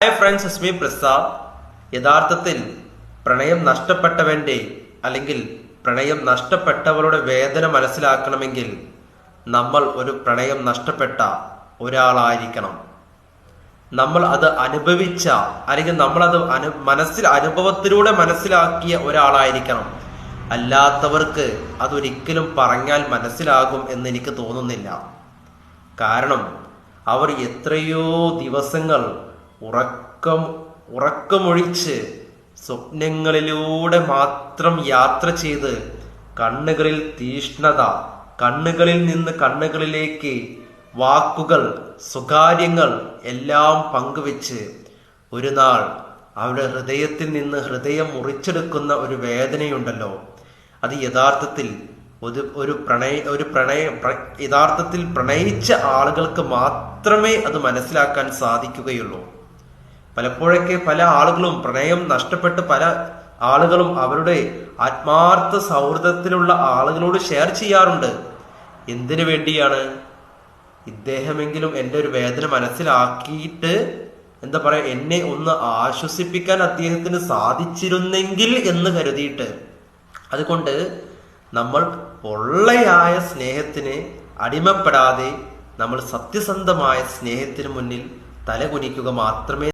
Hi friends Azmi Prasad യഥാർത്ഥത്തിൽ പ്രണയം നഷ്ടപ്പെട്ടവന്റെ അല്ലെങ്കിൽ പ്രണയം നഷ്ടപ്പെട്ടവരുടെ വേദന മനസ്സിലാക്കണമെങ്കിൽ നമ്മൾ ഒരു പ്രണയം നഷ്ടപ്പെട്ട ഒരാളായിരിക്കണം. നമ്മൾ അത് അനുഭവിച്ച അല്ലെങ്കിൽ നമ്മൾ അത് അനു മനസ്സിൽ അനുഭവത്തിലൂടെ മനസ്സിലാക്കിയ ഒരാളായിരിക്കണം. അല്ലാത്തവർക്ക് അതൊരിക്കലും പറഞ്ഞാൽ മനസ്സിലാകും എന്ന് എനിക്ക് തോന്നുന്നില്ല. കാരണം അവർ എത്രയോ ദിവസങ്ങൾ ഉറക്കം ഉറക്കമൊഴിച്ച് സ്വപ്നങ്ങളിലൂടെ മാത്രം യാത്ര ചെയ്ത് കണ്ണുകളിൽ തീഷ്ണത കണ്ണുകളിൽ നിന്ന് കണ്ണുകളിലേക്ക് വാക്കുകൾ സ്വകാര്യങ്ങൾ എല്ലാം പങ്കുവെച്ച് ഒരു നാൾ അവരുടെ ഹൃദയത്തിൽ നിന്ന് ഹൃദയം മുറിച്ചെടുക്കുന്ന ഒരു വേദനയുണ്ടല്ലോ. അത് യഥാർത്ഥത്തിൽ ഒരു ഒരു പ്രണയ ഒരു പ്രണയ പ്ര- യഥാർത്ഥത്തിൽ പ്രണയിച്ച ആളുകൾക്ക് മാത്രമേ അത് മനസ്സിലാക്കാൻ സാധിക്കുകയുള്ളൂ. പലപ്പോഴൊക്കെ പല ആളുകളും പ്രണയം നഷ്ടപ്പെട്ട് പല ആളുകളും അവരുടെ ആത്മാർത്ഥ സൗഹൃദത്തിലുള്ള ആളുകളോട് ഷെയർ ചെയ്യാറുണ്ട്. എന്തിനു വേണ്ടിയാണ്? ഇദ്ദേഹമെങ്കിലും എന്റെ ഒരു വേദന മനസ്സിലാക്കിയിട്ട് എന്താ പറയാ എന്നെ ഒന്ന് ആശ്വസിപ്പിക്കാൻ അദ്ദേഹത്തിന് സാധിച്ചിരുന്നെങ്കിൽ എന്ന് കരുതിയിട്ട്. അതുകൊണ്ട് നമ്മൾ പൊള്ളയായ സ്നേഹത്തിന് അടിമപ്പെടാതെ നമ്മൾ സത്യസന്ധമായ സ്നേഹത്തിന് മുന്നിൽ തലകുനിക്കുക മാത്രമേ